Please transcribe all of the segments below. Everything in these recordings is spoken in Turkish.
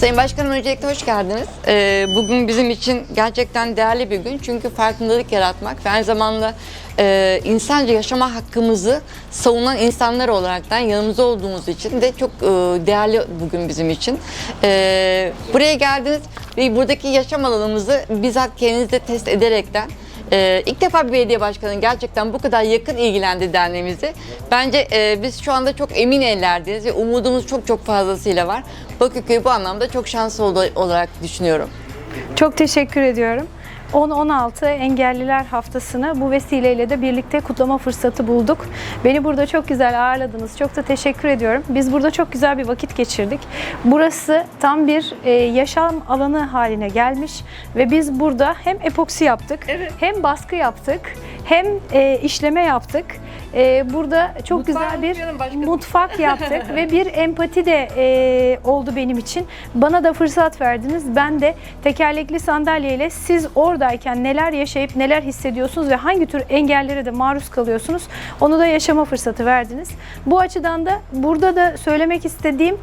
Sayın Başkanım öncelikle hoş geldiniz. Ee, bugün bizim için gerçekten değerli bir gün. Çünkü farkındalık yaratmak ve aynı zamanda e, insanca yaşama hakkımızı savunan insanlar olaraktan yanımızda olduğumuz için de çok e, değerli bugün bizim için. Ee, buraya geldiniz ve buradaki yaşam alanımızı bizzat kendinizde test ederekten ee, ilk defa bir belediye başkanının gerçekten bu kadar yakın ilgilendi derneğimizi. Bence e, biz şu anda çok emin ellerdeyiz ve umudumuz çok çok fazlasıyla var. Bakırköy bu anlamda çok şanslı olarak düşünüyorum. Çok teşekkür ediyorum. 10-16 Engelliler Haftası'nı bu vesileyle de birlikte kutlama fırsatı bulduk. Beni burada çok güzel ağırladınız. Çok da teşekkür ediyorum. Biz burada çok güzel bir vakit geçirdik. Burası tam bir e, yaşam alanı haline gelmiş ve biz burada hem epoksi yaptık, hem baskı yaptık, hem e, işleme yaptık. E, burada çok Mutfağı güzel bir mutfak yaptık ve bir empati de e, oldu benim için. Bana da fırsat verdiniz. Ben de tekerlekli sandalyeyle siz oradayken neler yaşayıp neler hissediyorsunuz ve hangi tür engellere de maruz kalıyorsunuz onu da yaşama fırsatı verdiniz. Bu açıdan da burada da söylemek istediğim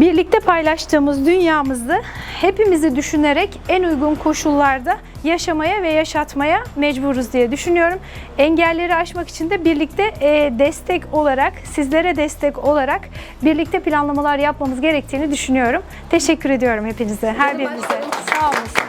Birlikte paylaştığımız dünyamızı hepimizi düşünerek en uygun koşullarda yaşamaya ve yaşatmaya mecburuz diye düşünüyorum. Engelleri aşmak için de birlikte e, destek olarak, sizlere destek olarak birlikte planlamalar yapmamız gerektiğini düşünüyorum. Teşekkür ediyorum hepinize, her birinize. Sağ olun.